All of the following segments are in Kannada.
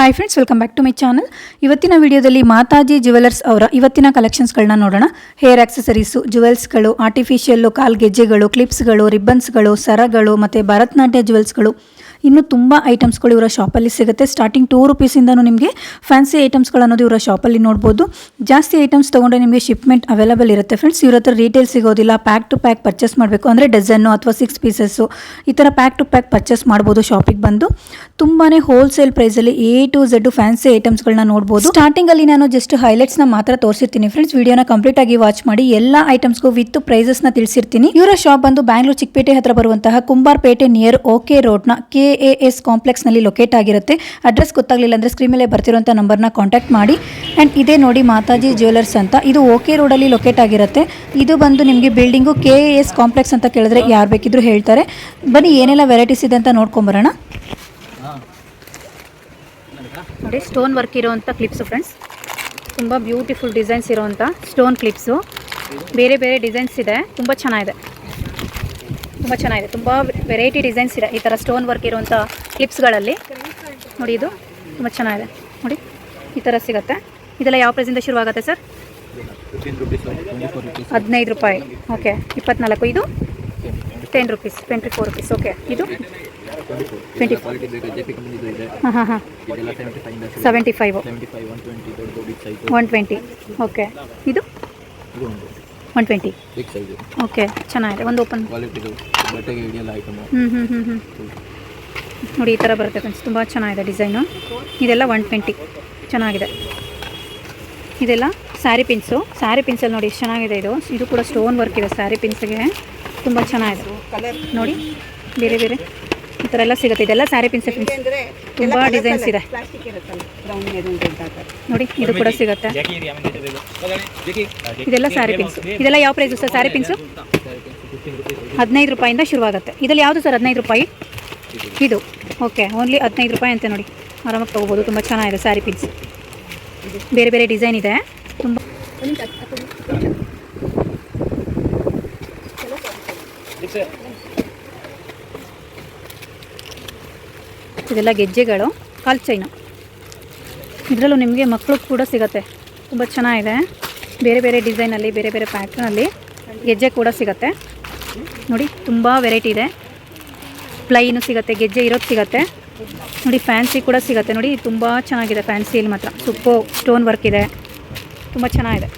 Hi friends welcome back to my channel ಇವತ್ತಿನ ವಿಡಿಯೋದಲ್ಲಿ ಮಾತಾಜಿ ಜುವೆಲರ್ಸ್ ಅವರ ಇವತ್ತಿನ ಕಲೆಕ್ಷನ್ಸ್ಗಳನ್ನ ನೋಡೋಣ. ಹೇರ್ ಆಕ್ಸೆಸರೀಸು ಜುವೆಲ್ಸ್ಗಳು ಆರ್ಟಿಫಿಷಿಯಲ್ಲು ಕಾಲ್ ಗೆಜ್ಜೆಗಳು ಕ್ಲಿಪ್ಸ್ಗಳು ರಿಬ್ಬನ್ಸ್ಗಳು ಸರಗಳು, ಮತ್ತು ಭರತನಾಟ್ಯ ಜುವೆಲ್ಸ್ಗಳು ಇನ್ನು ತುಂಬ ಐಟಮ್ಸ್ಗಳು ಇವರ ಶಾಪಲ್ಲಿ ಸಿಗುತ್ತೆ. ಸ್ಟಾರ್ಟಿಂಗ್ ಟೂ ರುಪೀಸಿಂದನೂ ನಿಮಗೆ ಫ್ಯಾನ್ಸಿ ಐಟಮ್ಸ್ಗಳು ಅನ್ನೋದು ಇವರ ಶಾಪಲ್ಲಿ ನೋಡ್ಬೋದು. ಜಾಸ್ತಿ ಐಟಮ್ಸ್ ತೊಗೊಂಡ್ರೆ ನಿಮಗೆ ಶಿಪ್ಮೆಂಟ್ ಅವೈಲಬಲ್ ಇರುತ್ತೆ ಫ್ರೆಂಡ್ಸ್ ಇವ್ರ ಹತ್ರ ರೀಟೇಲ್ ಸಿಗೋದಿಲ್ಲ ಪ್ಯಾಕ್ ಟು ಪ್ಯಾಕ್ ಪರ್ಚೇಸ್ ಮಾಡಬೇಕು. ಅಂದರೆ ಡಜನ್ನು ಅಥವಾ ಸಿಕ್ಸ್ ಪೀಸಸ್ಸು ಈ ಥರ ಪ್ಯಾಕ್ ಟು ಪ್ಯಾಕ್ ಪರ್ಚೇಸ್ ಮಾಡ್ಬೋದು ಶಾಪಿಗೆ ಬಂದು. ತುಂಬಾ ಹೋಲ್ಸೇಲ್ ಪ್ರೈಸಲ್ಲಿ ಎ ಟು ಝೆಡ್ ಫ್ಯಾನ್ಸಿ ಐಟಮ್ಸ್ಗಳನ್ನ ನೋಡ್ಬೋದು. ಸ್ಟಾರ್ಟಿಂಗಲ್ಲಿ ನಾನು ಜಸ್ಟ್ ಹೈಲೈಟ್ಸ್ನ ಮಾತ್ರ ತೋರಿಸಿರ್ತೀನಿ ಫ್ರೆಂಡ್ಸ್ ವಿಡಿಯೋನ ಕಂಪ್ಲೀಟ್ ಆಗಿ ವಾಚ್ ಮಾಡಿ ಎಲ್ಲ ಐಟಮ್ಸ್ಗೂ ವಿತ್ ಪ್ರೈಸಸ್ನ ತಿಳಿಸಿರ್ತೀನಿ. ಇವರ ಶಾಪ್ ಬಂದು ಬ್ಯಾಂಗ್ಳೂರ್ ಚಿಕ್ಕಪೇಟೆ ಹತ್ರ ಬರುವಂತಹ ಕುಂಬಾರ್ಪೇಟೆ ನಿಯರ್ ಓಕೆ ರೋಡ್ನ ಕೆ ಎ ಎಸ್ ಕಾಂಪ್ಲೆಕ್ಸ್ನಲ್ಲಿ ಲೊಕೇಟ್ ಆಗಿರುತ್ತೆ. ಅಡ್ರೆಸ್ ಗೊತ್ತಾಗಲಿಲ್ಲ ಅಂದರೆ ಸ್ಕ್ರೀನ್ ಮೇಲೆ ಬರ್ತಿರುವಂಥ ನಂಬರ್ನ ಕಾಂಟ್ಯಾಕ್ಟ್ ಮಾಡಿ. ಆ್ಯಂಡ್ ಇದೇ ನೋಡಿ ಮಾತಾಜಿ ಜ್ಯುವೆಲರ್ಸ್ ಅಂತ. ಇದು ಓಕೆ ರೋಡಲ್ಲಿ ಲೊಕೇಟ್ ಆಗಿರುತ್ತೆ. ಇದು ಬಂದು ನಿಮಗೆ building K A S complex ಅಂತ ಕೇಳಿದ್ರೆ ಯಾರು ಬೇಕಿದ್ರು ಹೇಳ್ತಾರೆ. ಬನ್ನಿ ಏನೆಲ್ಲ ವೆರೈಟೀಸ್ ಇದೆ ಅಂತ ನೋಡ್ಕೊಂಬರೋಣ ನೋಡಿ ಸ್ಟೋನ್ ವರ್ಕ್ ಇರೋವಂಥ ಕ್ಲಿಪ್ಸು ಫ್ರೆಂಡ್ಸ್ ತುಂಬ ಬ್ಯೂಟಿಫುಲ್ ಡಿಸೈನ್ಸ್ ಇರೋವಂಥ ಸ್ಟೋನ್ ಕ್ಲಿಪ್ಸು ಬೇರೆ ಬೇರೆ ಡಿಸೈನ್ಸ್ ಇದೆ. ತುಂಬ ಚೆನ್ನಾಗಿದೆ. ತುಂಬ ಚೆನ್ನಾಗಿದೆ. ತುಂಬ ವೆರೈಟಿ ಡಿಸೈನ್ಸ್ ಇದೆ ಈ ಥರ ಸ್ಟೋನ್ ವರ್ಕ್ ಇರುವಂಥ ಕ್ಲಿಪ್ಸ್ಗಳಲ್ಲಿ ನೋಡಿ ಇದು ತುಂಬ ಚೆನ್ನಾಗಿದೆ. ನೋಡಿ ಈ ಥರ ಸಿಗುತ್ತೆ. ಇದೆಲ್ಲ ಯಾವ ಪ್ರೈಸಿಂದ ಶುರುವಾಗುತ್ತೆ ಸರ್? ಹದಿನೈದು ರೂಪಾಯಿ. ಓಕೆ ಇಪ್ಪತ್ನಾಲ್ಕು. ಇದು ten rupees twenty four rupees okay ಇದು ಟ್ವೆಂಟಿ ಹಾಂ ಹಾಂ ಹಾಂ. Seventy five one twenty okay ಇದು? ಒನ್ ಟ್ವೆಂಟಿ ಓಕೆ ಚೆನ್ನಾಗಿದೆ. ಒಂದು ಓಪನ್ ಹ್ಞೂ ಹ್ಞೂ ಹ್ಞೂ ನೋಡಿ ಈ ಥರ ಬರುತ್ತೆ ಫ್ರೆಂಡ್ಸ್ ತುಂಬ ಚೆನ್ನಾಗಿದೆ ಡಿಸೈನು ಇದೆಲ್ಲ ಒನ್ ಟ್ವೆಂಟಿ ಚೆನ್ನಾಗಿದೆ. ಇದೆಲ್ಲ ಸ್ಯಾರಿ ಪಿನ್ಸು ಸ್ಯಾರಿ ಪಿನ್ಸಲ್ಲಿ ನೋಡಿ ಎಷ್ಟು ಚೆನ್ನಾಗಿದೆ ಇದು. ಇದು ಕೂಡ ಸ್ಟೋನ್ ವರ್ಕ್ ಇದೆ ಸ್ಯಾರಿ ಪಿನ್ಸ್ಗೆ ತುಂಬ ಚೆನ್ನಾಗಿದೆ. ನೋಡಿ ಬೇರೆ ಬೇರೆ. ಈ ಥರ ಎಲ್ಲ ಸಿಗುತ್ತೆ. ಇದೆಲ್ಲ ಸ್ಯಾರಿ ಪಿನ್ಸ್ ಫ್ರೆಂಡ್ಸ್ ತುಂಬ ಡಿಸೈನ್ಸ್ ಇದೆ. ನೋಡಿ ಇದು ಕೂಡ ಸಿಗುತ್ತೆ. ಇದೆಲ್ಲ ಸ್ಯಾರಿ ಪಿನ್ಸ್ ಇದೆಲ್ಲ ಯಾವ ಪ್ರೈಸು ಸರ್? ಸ್ಯಾರಿ ಪಿನ್ಸು ಹದಿನೈದು ರೂಪಾಯಿಂದ ಶುರುವಾಗುತ್ತೆ. ಇದರಲ್ಲಿ ಯಾವುದು ಸರ್ ಹದಿನೈದು ರೂಪಾಯಿ? ಇದು. ಓಕೆ ಓನ್ಲಿ ಹದಿನೈದು ರೂಪಾಯಿ ಅಂತ ನೋಡಿ. ಆರಾಮಾಗಿ ತೊಗೋಬೋದು ತುಂಬ ಚೆನ್ನಾಗಿದೆ ಸ್ಯಾರಿ ಪಿನ್ಸ್ ಬೇರೆ ಬೇರೆ ಡಿಸೈನ್ ಇದೆ. ತುಂಬ ಇದೆಲ್ಲ ಗೆಜ್ಜೆಗಳು ಕಾಲ್ ಚೈನು. ಇದರಲ್ಲೂ ನಿಮಗೆ ಮಕ್ಕಳು ಕೂಡ ಸಿಗುತ್ತೆ. ತುಂಬ ಚೆನ್ನಾಗಿದೆ. ಬೇರೆ ಬೇರೆ ಡಿಸೈನಲ್ಲಿ ಬೇರೆ ಬೇರೆ ಪ್ಯಾಟ್ರ್ನಲ್ಲಿ ಗೆಜ್ಜೆ ಕೂಡ ಸಿಗುತ್ತೆ. ನೋಡಿ ತುಂಬ ವೆರೈಟಿ ಇದೆ. ಪ್ಲೈನು ಸಿಗುತ್ತೆ ಗೆಜ್ಜೆ ಇರೋದು ಸಿಗುತ್ತೆ. ನೋಡಿ ಫ್ಯಾನ್ಸಿ ಕೂಡ ಸಿಗುತ್ತೆ. ನೋಡಿ ತುಂಬ ಚೆನ್ನಾಗಿದೆ ಫ್ಯಾನ್ಸಿಯಲ್ಲಿ ಮಾತ್ರ. ಸುಪ್ಪು ಸ್ಟೋನ್ ವರ್ಕ್ ಇದೆ. ತುಂಬ ಚೆನ್ನಾಗಿದೆ.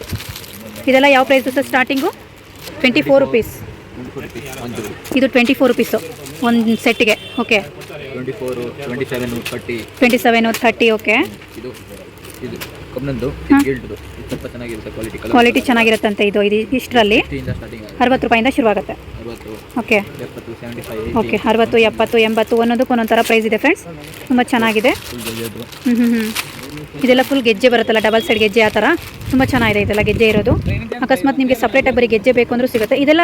ಇದೆಲ್ಲ ಯಾವ price sir starting? Twenty four rupees. ಇದು ಟ್ವೆಂಟಿ ಫೋರ್ ರುಪೀಸು. ಒಂದು ಸೆಟ್ಗೆ okay. Twenty four twenty seven twenty seven thirty okay ಇದು ಇದು ಗಿಲ್ಡ್ದು. ಸ್ವಲ್ಪ ಚೆನ್ನಾಗಿರುತ್ತೆ ಕ್ವಾಲಿಟಿ ಕ್ವಾಲಿಟಿ ಚೆನ್ನಾಗಿರುತ್ತಂತೆ ಇದು ಇದು ಇಷ್ಟರಲ್ಲಿ? ಅರವತ್ತು ರೂಪಾಯಿಂದ ಶುರುವಾಗುತ್ತೆ. ಓಕೆ ಓಕೆ ಅರವತ್ತು ಎಪ್ಪತ್ತು ಎಂಬತ್ತು ಒಂದೊಂದಕ್ಕೂ ಒಂದೊಂದು ಥರ ಪ್ರೈಸ್ ಇದೆ ಫ್ರೆಂಡ್ಸ್ ತುಂಬ ಚೆನ್ನಾಗಿದೆ. ಹ್ಞೂ ಹ್ಞೂ ಹ್ಞೂ ಇದೆಲ್ಲ ಫುಲ್ ಗೆಜ್ಜೆ ಬರುತ್ತಲ್ಲ ಡಬಲ್ ಸೈಡ್ ಗೆಜ್ಜೆ ಆ ಥರ ತುಂಬ ಚೆನ್ನಾಗಿದೆ ಇದೆಲ್ಲ ಗೆಜ್ಜೆ ಇರೋದು. ಅಕಸ್ಮಾತ್ ನಿಮಗೆ ಸಪ್ರೇಟಾಗಿ ಬರೀ ಗೆಜ್ಜೆ ಬೇಕು ಅಂದರೂ ಸಿಗುತ್ತೆ. ಇದೆಲ್ಲ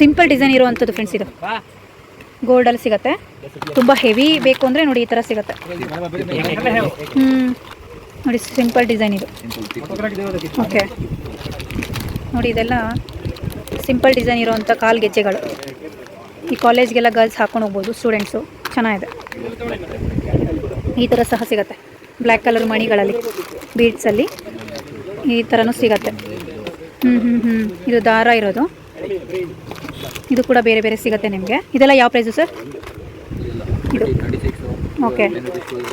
ಸಿಂಪಲ್ ಡಿಸೈನ್ ಇರುವಂಥದ್ದು ಫ್ರೆಂಡ್ಸ್ ಇದು. ಗೋಲ್ಡಲ್ಲಿ ಸಿಗುತ್ತೆ. ತುಂಬ ಹೆವಿ ಬೇಕು ಅಂದರೆ ನೋಡಿ ಈ ಥರ ಸಿಗುತ್ತೆ. ಹ್ಞೂ ನೋಡಿ ಸಿಂಪಲ್ ಡಿಸೈನ್ ಇದು. ಓಕೆ ನೋಡಿ ಇದೆಲ್ಲ ಸಿಂಪಲ್ ಡಿಸೈನ್ ಇರೋವಂಥ ಕಾಲು ಗೆಜ್ಜೆಗಳು. ಈ ಕಾಲೇಜ್ಗೆಲ್ಲ ಗರ್ಲ್ಸ್ ಹಾಕೊಂಡು ಹೋಗ್ಬೋದು ಸ್ಟೂಡೆಂಟ್ಸು ಚೆನ್ನಾಗಿದೆ. ಈ ಥರ ಸಹ ಸಿಗುತ್ತೆ. ಬ್ಲ್ಯಾಕ್ ಕಲರ್ ಮಣಿಗಳಲ್ಲಿ ಬೀಡ್ಸಲ್ಲಿ ಈ ಥರನೂ ಸಿಗುತ್ತೆ. ಹ್ಞೂ ಹ್ಞೂ ಹ್ಞೂ ಇದು ದಾರ ಇರೋದು. ಇದು ಕೂಡ ಬೇರೆ ಬೇರೆ ಸಿಗುತ್ತೆ ನಿಮಗೆ. ಇದೆಲ್ಲ ಯಾವ ಪ್ರೈಸು ಸರ್? ಇದು. ಓಕೆ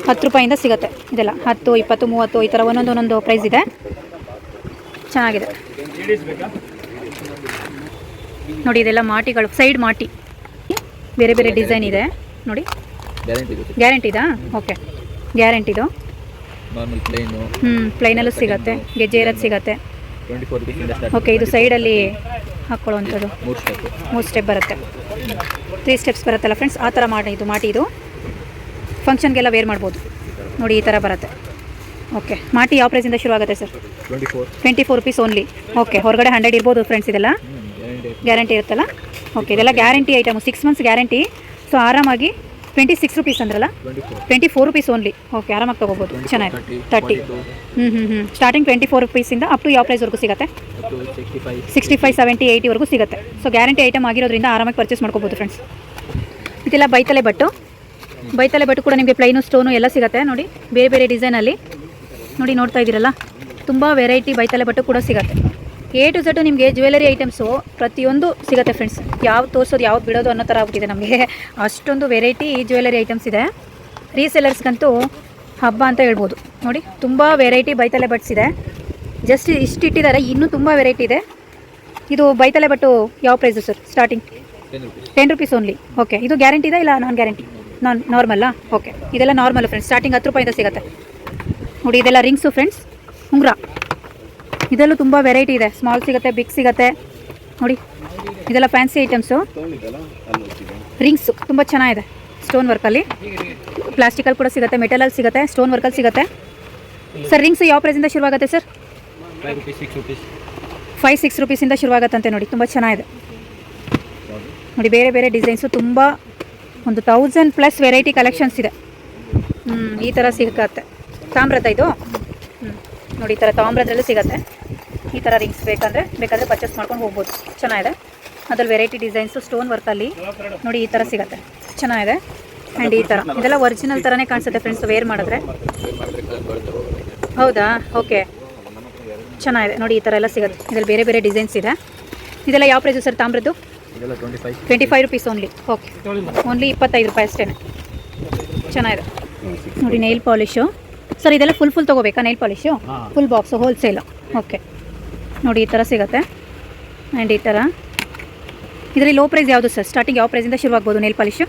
ಹತ್ತು ರೂಪಾಯಿಂದ ಸಿಗುತ್ತೆ. ಇದೆಲ್ಲ ಹತ್ತು ಇಪ್ಪತ್ತು ಮೂವತ್ತು ಈ ಥರ ಒಂದೊಂದು ಒಂದೊಂದು ಪ್ರೈಸ್ ಇದೆ. ಚೆನ್ನಾಗಿದೆ. ನೋಡಿ ಇದೆಲ್ಲ ಮಾಟಿಗಳು ಸೈಡ್ ಮಾಟಿ. ಬೇರೆ ಬೇರೆ ಡಿಸೈನ್ ಇದೆ. ನೋಡಿ. ಗ್ಯಾರಂಟಿದಾ ಓಕೆ ಗ್ಯಾರಂಟಿದು ಹ್ಞೂ ಪ್ಲೈನಲ್ಲೂ ಸಿಗುತ್ತೆ. ಗೆಜ್ಜೆ ಇರೋದು ಸಿಗುತ್ತೆ. ಓಕೆ ಇದು ಸೈಡಲ್ಲಿ ಹಾಕ್ಕೊಳ್ಳುವಂಥದ್ದು ಮೂರು ಸ್ಟೆಪ್ ಮೂರು ಸ್ಟೆಪ್ ಬರುತ್ತೆ. ತ್ರೀ ಸ್ಟೆಪ್ಸ್ ಬರುತ್ತಲ್ಲ ಫ್ರೆಂಡ್ಸ್ ಆ ಥರ ಮಾಡಿ ಇದು ಮಾಟಿ ಇದು. ಫಂಕ್ಷನ್ಗೆಲ್ಲ ವೇರ್ ಮಾಡ್ಬೋದು. ನೋಡಿ ಈ ಥರ ಬರುತ್ತೆ. ಓಕೆ ಮಾಟಿ ಯಾವ ಪ್ರೈಸಿಂದ ಶುರು ಆಗುತ್ತೆ sir twenty four rupees only okay ಹೊರಗಡೆ ಹಂಡ್ರೆಡ್ ಇರ್ಬೋದು ಫ್ರೆಂಡ್ಸ್ ಇದೆಲ್ಲ? ಗ್ಯಾರಂಟಿ ಇರುತ್ತಲ್ಲ? ಓಕೆ ಇದೆಲ್ಲ guarantee item six months guarantee so ಆರಾಮಾಗಿ ಟ್ವೆಂಟಿ ಸಿಕ್ಸ್ ರುಪೀಸ್ ಅಂದ್ರಲ್ಲ? Twenty four rupees only okay ಆರಾಮಾಗಿ ತೊಗೋಬೋದು. ಚೆನ್ನಾಗಿದೆ ತರ್ಟಿ ಹ್ಞೂ ಹ್ಞೂ ಹ್ಞೂ ಸ್ಟಾರ್ಟಿಂಗ್ ಟ್ವೆಂಟಿ ಫೋರ್ ರುಪೀಸಿಂದ ಅಪ್ ಟು ಯಾವ ಪ್ರೈಸ್ವರೆಗೂ ಸಿಗುತ್ತೆ? To sixty five sixty five seventy ಏಯ್ಟಿವರೆಗೂ ಸಿಗುತ್ತೆ. ಸೊ ಗ್ಯಾರಂಟಿ ಐಟಮ್ ಆಗಿರೋದ್ರಿಂದ ಆರಾಮಾಗಿ ಪರ್ಚೇಸ್ ಮಾಡ್ಕೋಬೋದು ಫ್ರೆಂಡ್ಸ್ ಇದೆಲ್ಲ ಬೈತಲೆ ಬಟ್ಟು. ಬೈತಲೆ ಬಟ್ಟು ಕೂಡ ನಿಮಗೆ ಪ್ಲೈನು ಸ್ಟೋನು ಎಲ್ಲ ಸಿಗುತ್ತೆ. ನೋಡಿ ಬೇರೆ ಬೇರೆ ಡಿಸೈನಲ್ಲಿ ನೋಡಿ ನೋಡ್ತಾ ಇದ್ದೀರಲ್ಲ? ತುಂಬ ವೆರೈಟಿ ಬೈತಲೆ ಬಟ್ಟು ಕೂಡ ಸಿಗುತ್ತೆ. ಎ ಟು ಝೆಟು ನಿಮಗೆ ಜ್ಯುವೆಲರಿ ಐಟಮ್ಸು ಪ್ರತಿಯೊಂದು ಸಿಗುತ್ತೆ ಫ್ರೆಂಡ್ಸ್ ಯಾವ್ದು ತೋರಿಸೋದು ಯಾವ್ದು ಬಿಡೋದು ಅನ್ನೋ ಥರ ಆಗ್ಬಿಟ್ಟಿದೆ ನಮಗೆ. ಅಷ್ಟೊಂದು ವೆರೈಟಿ ಜ್ಯುವೆಲರಿ ಐಟಮ್ಸ್ ಇದೆ. ರೀಸೆಲರ್ಸ್ಗಂತೂ ಹಬ್ಬ ಅಂತ ಹೇಳ್ಬೋದು. ನೋಡಿ ತುಂಬ ವೆರೈಟಿ ಬೈತಲೆ ಬಟ್ಸ್ ಇದೆ. ಜಸ್ಟ್ ಇಷ್ಟು ಇಟ್ಟಿದ್ದಾರೆ ಇನ್ನೂ ತುಂಬ ವೆರೈಟಿ ಇದೆ. ಇದು ಬೈತಲೆ ಬಟ್ಟು ಯಾವ price sir starting ten rupees only okay ಇದು ಗ್ಯಾರಂಟಿ ಇದೆ ಇಲ್ಲ ನಾನ್ ಗ್ಯಾರಂಟಿ ನಾನ್ ನಾರ್ಮಲ್ಲಾ ಓಕೆ ಇದೆಲ್ಲ ನಾರ್ಮಲ್ ಫ್ರೆಂಡ್ಸ್ ಸ್ಟಾರ್ಟಿಂಗ್ ಹತ್ತು ರೂಪಾಯಿಂದ ಸಿಗುತ್ತೆ. ನೋಡಿ ಇದೆಲ್ಲ ರಿಂಗ್ಸು ಫ್ರೆಂಡ್ಸ್ ಉಂಗುರ. ಇದರಲ್ಲೂ ತುಂಬ ವೆರೈಟಿ ಇದೆ. ಸ್ಮಾಲ್ ಸಿಗುತ್ತೆ ಬಿಗ್ ಸಿಗುತ್ತೆ. ನೋಡಿ, ಇದೆಲ್ಲ ಫ್ಯಾನ್ಸಿ ಐಟಮ್ಸು ರಿಂಗ್ಸು ತುಂಬ ಚೆನ್ನಾಗಿದೆ ಸ್ಟೋನ್ ವರ್ಕಲ್ಲಿ ಪ್ಲಾಸ್ಟಿಕಲ್ಲಿ ಕೂಡ ಸಿಗುತ್ತೆ ಮೆಟಲಲ್ಲಿ ಸಿಗುತ್ತೆ ಸ್ಟೋನ್ ವರ್ಕಲ್ಲಿ ಸಿಗುತ್ತೆ. ಸರ್ ರಿಂಗ್ಸ್ ಯಾವ ಪ್ರೈಸಿಂದ ಶುರುವಾಗುತ್ತೆ ಸರ್ ಫೈವ್ ಸಿಕ್ಸ್ ರುಪೀಸಿಂದ ಶುರುವಾಗುತ್ತಂತೆ ನೋಡಿ, ತುಂಬ ಚೆನ್ನಾಗಿದೆ. ನೋಡಿ, ಬೇರೆ ಬೇರೆ ಡಿಸೈನ್ಸು ತುಂಬ ಒಂದು ತೌಸಂಡ್ ಪ್ಲಸ್ ವೆರೈಟಿ ಕಲೆಕ್ಷನ್ಸ್ ಇದೆ. ಹ್ಞೂ ಈ ಥರ ಸಿಗುತ್ತೆ. ತಾಮ್ರದ ಇದು? ಹ್ಞೂ ನೋಡಿ, ಈ ಥರ ತಾಮ್ರದಲ್ಲೂ ಸಿಗುತ್ತೆ. ಈ ಥರ ರಿಂಗ್ಸ್ ಬೇಕಂದರೆ ಬೇಕಾದರೆ ಪರ್ಚೇಸ್ ಮಾಡ್ಕೊಂಡು ಹೋಗ್ಬೋದು. ಚೆನ್ನಾಗಿದೆ. ಅದ್ರಲ್ಲಿ ವೆರೈಟಿ ಡಿಸೈನ್ಸು ಸ್ಟೋನ್ ವರ್ಕಲ್ಲಿ ನೋಡಿ ಈ ಥರ ಸಿಗುತ್ತೆ. ಚೆನ್ನಾಗಿದೆ. ಆ್ಯಂಡ್ ಈ ಥರ ಇದೆಲ್ಲ ಒರಿಜಿನಲ್ ಥರನೇ ಕಾಣಿಸುತ್ತೆ ಫ್ರೆಂಡ್ಸ್ ವೇರ್ ಮಾಡಿದ್ರೆ. ಹೌದಾ? ಓಕೆ ಚೆನ್ನಾಗಿದೆ. ನೋಡಿ ಈ ಥರ ಎಲ್ಲ ಸಿಗುತ್ತೆ. ಇದರಲ್ಲಿ ಬೇರೆ ಬೇರೆ ಡಿಸೈನ್ಸ್ ಇದೆ. ಇದೆಲ್ಲ ಯಾವ ಪ್ರೈಸು ಸರ್ ತಾಮ್ರದ್ದು? ಇದೆಲ್ಲ twenty five twenty five rupees only okay only ಇಪ್ಪತ್ತೈದು ರೂಪಾಯಿ ಅಷ್ಟೇ. ಚೆನ್ನಾಗಿದೆ. ನೋಡಿ ನೈಲ್ ಪಾಲಿಶು ಸರ್ ಇದೆಲ್ಲ full full ತೊಗೋಬೇಕಾ? Nail polish full box wholesale okay ನೋಡಿ, ಈ ಥರ ಸಿಗುತ್ತೆ. ಆ್ಯಂಡ್ ಈ ಥರ ಇದರಲ್ಲಿ ಲೋ ಪ್ರೈಸ್ ಯಾವುದು ಸರ್ ಸ್ಟಾರ್ಟಿಂಗ್ ಯಾವ ಪ್ರೈಸಿಂದ ಶುರುವಾಗ್ಬೋದು ನೇಲ್ ಪಾಲಿಶು